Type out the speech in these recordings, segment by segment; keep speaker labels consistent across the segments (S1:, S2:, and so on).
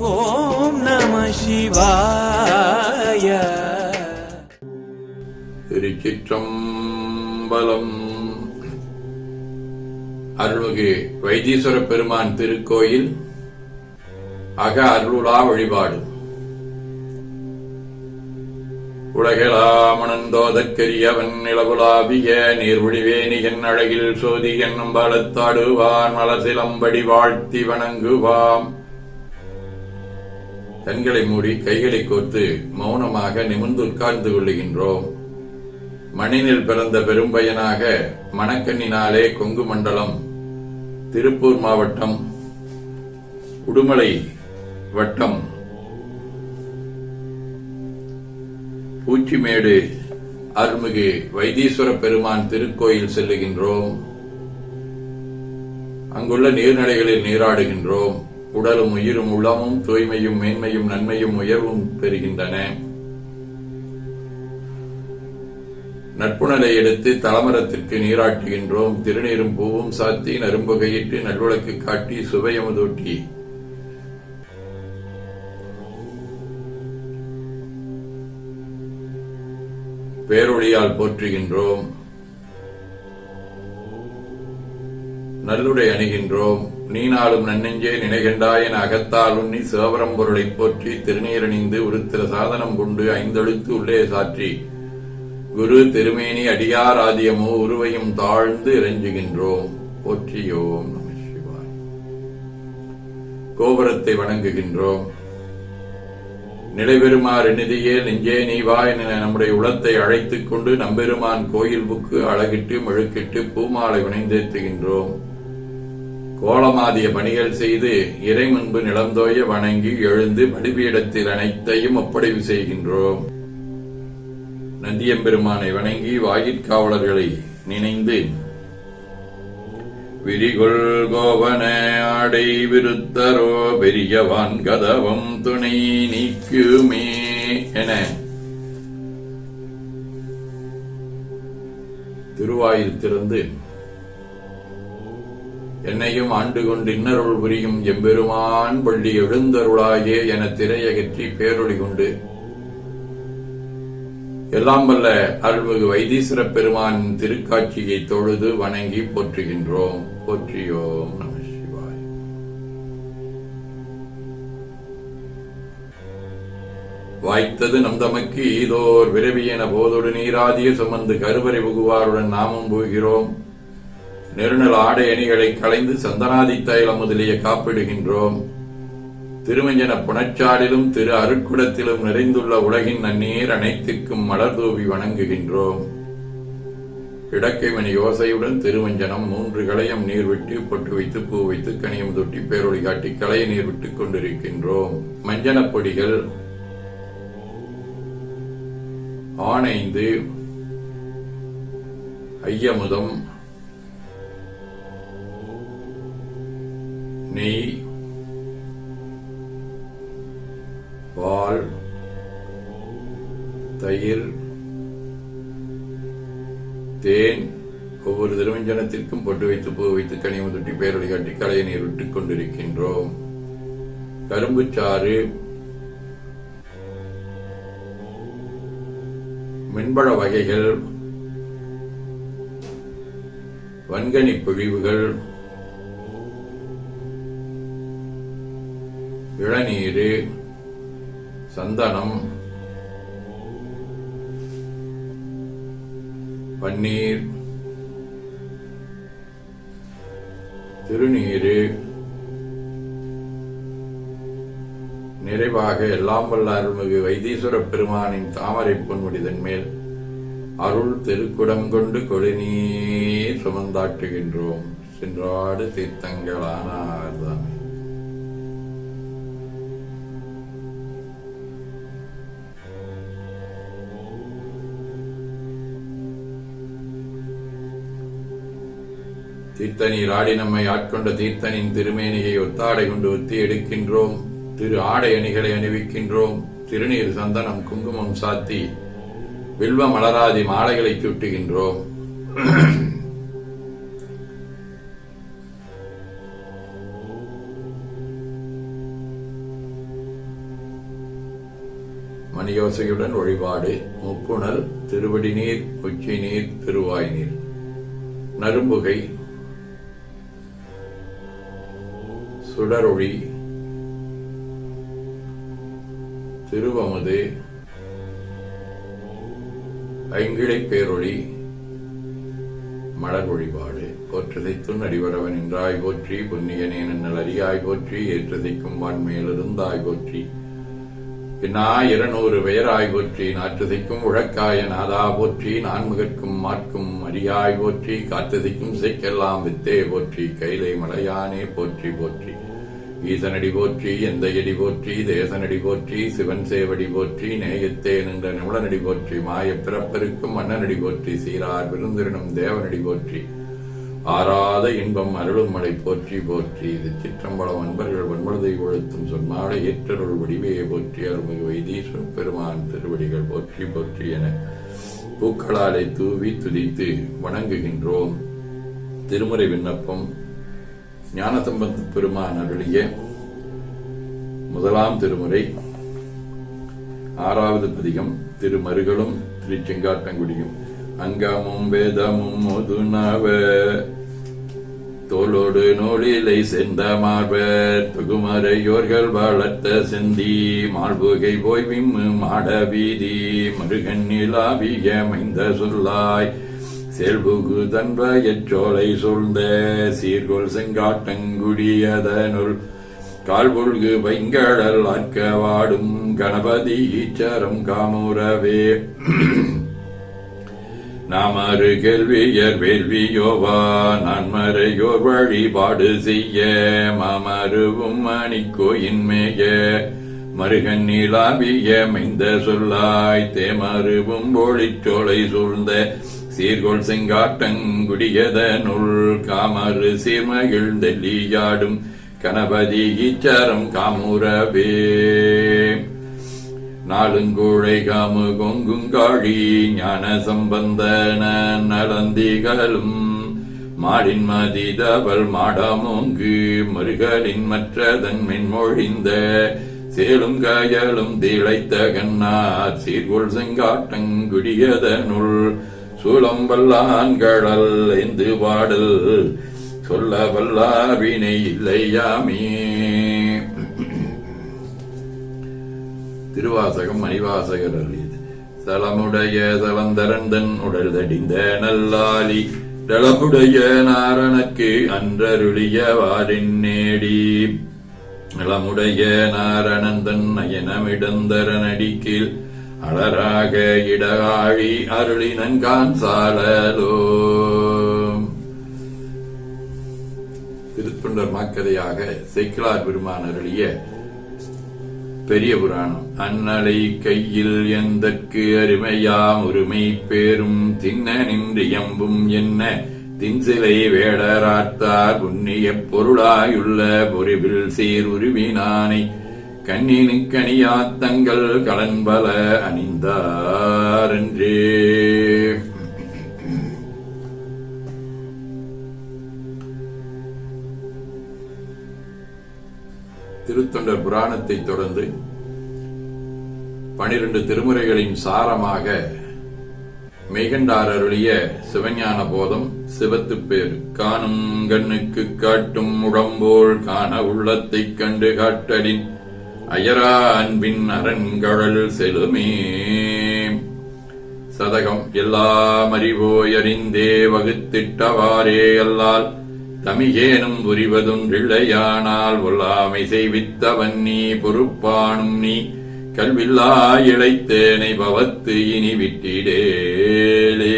S1: ஓம் நம சிவாய.
S2: திருச்சிற்றம்பலம். அருள்மிகு வைத்தீஸ்வர பெருமான் திருக்கோயில் அக அருளுலா வழிபாடு. உலகெலாமணந்தோதற்கரியவன் நிலவுலாவிய நீர்வழிவேணியன் அழகில் சோதி என்னும் பலத்தாடுவான் மலசிலம்படி வாழ்த்தி வணங்குவாம். கண்களை மூடி கைகளை கோர்த்து மௌனமாக நிமிர்ந்து உட்கார்ந்து கொள்ளுகின்றோம். மணினில் பிறந்த பெரும்பயனாக மணக்கண்ணினாலே கொங்கு மண்டலம் திருப்பூர் மாவட்டம் உடுமலை வட்டம் பூச்சிமேடு அருள்மிகு வைத்தீஸ்வர பெருமான் திருக்கோயில் செல்லுகின்றோம். அங்குள்ள நீர்நிலைகளில் நீராடுகின்றோம். உடலும் உயிரும் உள்ளமும் தூய்மையும் மேன்மையும் நன்மையும் உயர்வும் பெறுகின்றன. நட்புணலை எடுத்து தலமரத்திற்கு நீராட்டுகின்றோம். திருநீரும் பூவும் சாத்தி நரும்புகையிட்டு நல்விளக்கு காட்டி சுவையமுதூட்டி பேரொழியால் போற்றுகின்றோம். நல்லுடை அணுகின்றோம். நீனாலும் நன்னெஞ்சே நினைகின்றாய் என அகத்தால் உண்ணி சிவபரம் பொருளை போற்றி திருநீரணிந்து உருத்திர சாதனம் கொண்டு ஐந்தெழுத்து உள்ளே சாற்றி. குரு திருமேனி அடியார் ஆதியமோ உருவையும் தாழ்ந்து இறைஞ்சுகின்றோம். போற்றியோம் நம சிவாய். கோபுரத்தை வணங்குகின்றோம். நிலைபெறுமாறு நிதியே நெஞ்சே நீ வா என நம்முடைய உளத்தை அழைத்துக் கொண்டு நம்பெருமான் கோயில் புக்கு அழகிட்டு மெழுக்கிட்டு பூமாலை வினைந்தேத்துகின்றோம். கோலமாதிய பணிகள் செய்து இறை முன்பு நிலந்தோய வணங்கி எழுந்து பலிபீடத்தில் அனைத்தையும் ஒப்படைவு செய்கின்றோம். நந்தியம்பெருமானை வணங்கி வாயிற்காவலர்களை நினைந்து விரிகொள் கோவன ஆடை விருத்தரோ பெரியவான் கதவம் துணை நீக்குமே என திருவாயில் திறந்து என்னையும் ஆண்டு கொண்டு இன்னருள் புரியும் எம்பெருமான் பள்ளி எழுந்தருளாயே என திரையகற்றி பேரொழி கொண்டு. எல்லாம் வல்ல அருள்மிகு வைத்தீஸ்வர பெருமான் திருக்காட்சியை தொழுது வணங்கி போற்றுகின்றோம். போற்றியோம் நம சிவாய். வாய்த்தது நம் தமக்கு ஈதோர் விரவியன போதொடு நீராதிய சுமந்து கருவறை புகுவாருடன் நாமும் போகிறோம். நெருநல் ஆடை அணிகளை களைந்து சந்தனாதி தைலம் முதலிய காப்பிடுகின்றோம். திருமஞ்சன புனச்சாலிலும் திரு அருட்குடத்திலும் நிறைந்துள்ள உலகின் நன்னீர் அனைத்துக்கும் மலர் தூவி வணங்குகின்றோம். இடக்கை மணி யோசையுடன் திருமஞ்சனம் மூன்று களையம் நீர் விட்டு பொட்டு வைத்து பூ வைத்து கனியம் தொட்டி பேரொழி காட்டி களைய நீர் விட்டுக் கொண்டிருக்கின்றோம். மஞ்சனப் பொடிகள் ஆனைந்து ஐயமுதம் நெய் பால் தயிர் தேன் ஒவ்வொரு திருமஞ்சனத்திற்கும் பொட்டு வைத்து பூ வைத்து கனிமு தொட்டி பேரொழி காட்டி கலையை நீர் விட்டுக் கொண்டிருக்கின்றோம். கரும்புச்சாறு மின்பழ வகைகள் வன்கனி பொழிவுகள் இளநீர் சந்தனம் பன்னீர் திருநீரு நிறைவாக எல்லாம் வல்ல அருள்மிகு வைத்தீஸ்வர பெருமானின் தாமரை பொன்முடிதன் மேல் அருள் திருக்குடம் கொண்டு கொடிநீர் சுமந்தாட்டுகின்றோம் சென்றாடு தீர்த்தங்களானார்தாமே. தீர்த்தனீர் ஆடி நம்மை ஆட்கொண்ட தீர்த்தனின் திருமேனியை ஒத்தாடை கொண்டு ஒத்தி எடுக்கின்றோம். திரு ஆடை அணிகளை அணிவிக்கின்றோம். திருநீர் சந்தனம் குங்குமம் சாத்தி வில்வ மலராதி மாலைகளை சுட்டுகின்றோம். மணியோசையுடன் வழிபாடு. முப்புணல் திருவடி நீர் உச்சி நீர் திருவாய் நீர் நரும்புகை சுடரொளி திருவமுது ஐங்கிழை பேரொளி மலர் வழிபாடு போற்றதைத்துன் அடிவரவன் என்றாய் போற்றி புண்ணியனேன் நலரியாய் அறியாய் போற்றி ஏற்றதைக்கும் வான்மையிலிருந்தாய் போற்றி. பின்னா இருநூறு பெயராய் போற்றி நாற்றுதைக்கும் உழக்காய நாதா போற்றி நான்முகற்கும் மாற்கும் அரியாய் போற்றி காற்றுதைக்கும் இசைக்கெல்லாம் வித்தே போற்றி கைலை மலையானே போற்றி போற்றி. ஈசனடி போற்றி எந்தையடி போற்றி தேசனடி போற்றி சிவன் சேவடி போற்றி நேயத்தே நின்ற நிமிடனடி போற்றி மாயப் பிறப்பருக்கும் மன்னனடி போற்றி சீரார் விருந்திரனும் தேவனடி போற்றி. ஆறாத இன்பம் அருளும் மலை போற்றி போற்றி. இது சிற்றம்பலம் அன்பர்கள் வன்மனதை ஒழுத்தும் சொன்னாலே ஏற்றருள் வடிவையை போற்றி. அருள்மிகு வைத்தீஸ்வர பெருமான் திருவடிகள் போற்றி போற்றி என பூக்களாலை தூவி துதித்து வணங்குகின்றோம். திருமுறை விண்ணப்பம் ஞானசம்பந்த பெருமான் அருளிய முதலாம் திருமுறை. ஆறாவது பதிகம் திருமருகளும் திருச்செங்காட்டங்குடியும். அங்கமும் வேதமும் முதுனவ. தோளோடு நூலிலை சென்ற மார்பர் தொகுமறையோர்கள் வளர்த்த செந்தி மார்புகை போய் விம்மு மாட வீதி மருகன் மைந்த சொல்லாய். செல்புகு தன்ப எச்சோலை சூழ்ந்த சீர்கொள் செங்காட்டங்குடியதனுள். கால்பொழ்கு வைங்கடல் அற்க வாடும் கணபதி ஈச்சரம் நாம் அரு கேள்வியர் வேள்வியோவா நன்மறையோர் வழிபாடு செய்ய மாமருவும் மணிக்கோ இன்மேய மருகன் நீலாவிய மைந்த சொல்லாய் தேமருவும் போழிச்சோலை சூழ்ந்த சீர்கொள் செங்காட்டங்குடியதனுள் காமறு சீர்மகிழ்ந்தெல்லியாடும் கணபதி ஈச்சரம் காமுரவே நாளுங்கூழை காமு கொங்குங்காழி ஞான சம்பந்தன நலந்திகளும் மாடின் மதிதவள் மாடாமோங்கு மருகலின் மற்றதன் மென்மொழிந்த சேலும் காயலும் திளைத்த கண்ணார் சீர்கொள் செங்காட்டங்குடியதனுள் சூலம் வல்லான்களல் எந்து பாடல் சொல்ல வல்லாவினை இல்லையாமே. திருவாசகம் மணிவாசகர் அருளியது தளமுடைய தளந்தரந்தன் உடல் தடிந்த நல்லாலி தளமுடைய நாரணக்கு அன்றருளிய வாரின் நேடி. நலமுடைய நாரணந்தன் நயனமிடந்தரனடிக்கில் அலராக இடகாழி அருளினன்கான் சாலலோ. திருத்தொண்டர் மாக்கதையாக சைக்கிளார் பெருமான் அருளிய பெரிய புராணம் அன்னலை கையில் எந்தற்கு அருமையாம் உரிமை பேரும். தின்ன நின்று எம்பும் என்ன? தின்சிலை வேடராத்தார் புண்ணிய பொருளாயுள்ள பொறிவில் சீர் உருவினானை கண்ணினுக்கணியாத்தங்கள் கலன்பல அணிந்தாரென்றே திருத்தொண்டர் புராணத்தை தொடர்ந்து பனிரெண்டு திருமுறைகளின் சாரமாக மெய்கண்டார் அருளிய சிவஞான போதம் சிவத்துப்பேர் காணும் கண்ணுக்கு காட்டும் உடம்போல் காண உள்ளத்தைக் கண்டு காட்டலின் அயரா அன்பின் அரண்கழல் செலுமே. சதகம் எல்லாம் அறிவோய் அறிந்தே வகுத்திட்டவாறே அல்லால் தமிகேனும் புரிவதுன்றில்லையானால் ஒல்லாமை செய்வித்தவன் நீ பொறுப்பானும் நீ கல்வில்லா இழைத்தேனை பவத்து இனி விட்டிடேலே.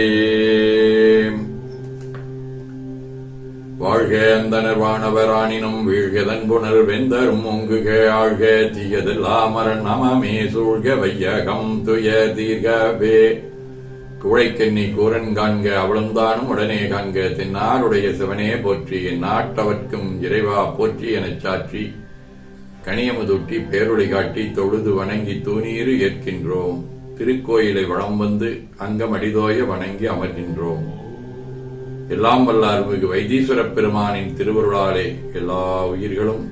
S2: வாழ்க அந்தனர் வானவரானினும் வீழ்கதன் புனர் வெந்தரும் ஒங்குக ஆழ்க தீயதெல்லாம் மரண் நமமே சூழ்க வையகம் துய தீர்கவே. குழைக்கண்ணி கூரன் காண்க அவளுந்தானும் உடனே காண்க தென்னாருடைய சிவனே போற்றி என் நாட்டவர்க்கும் இறைவா போற்றி எனச் சாற்றி கனியமுதூட்டி பேருடை காட்டி தொழுது வணங்கி தூணீறு ஏற்கின்றோம். திருக்கோயிலை வளம் வந்து அங்கம் அடிதோய வணங்கி அமர்கின்றோம். எல்லாம் வல்ல அருள்மிகு வைத்தீஸ்வரப் பெருமானின் திருவருளாலே எல்லா உயிர்களும்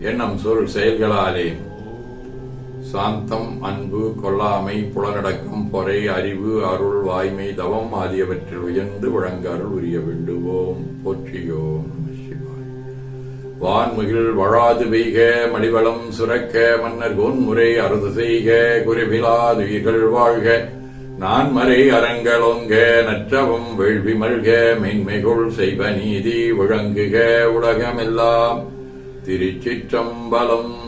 S2: எண்ணம் சொல் செயல்களாலே சாந்தம் அன்பு கொல்லாமை புலனடக்கம் பொறை அறிவு அருள் வாய்மை தவம் ஆகியவற்றில் உயர்ந்து வழங்க அருள் உரிய வேண்டுவோம். போற்றியோம் நம வான்முகில் வழாது பெய்க மடிவளம் சுரக்க மன்னர் கோன்முறை அறுது செய்க குறைவிலாதுயிர்கள் வாழ்க. நான்மறை அறங்களொங்க நற்றவம் வேள்வி மல்க மென்மைகுள் செய்வ நீதி விளங்குக உலகமெல்லாம். திருச்சிற்றம்பலம்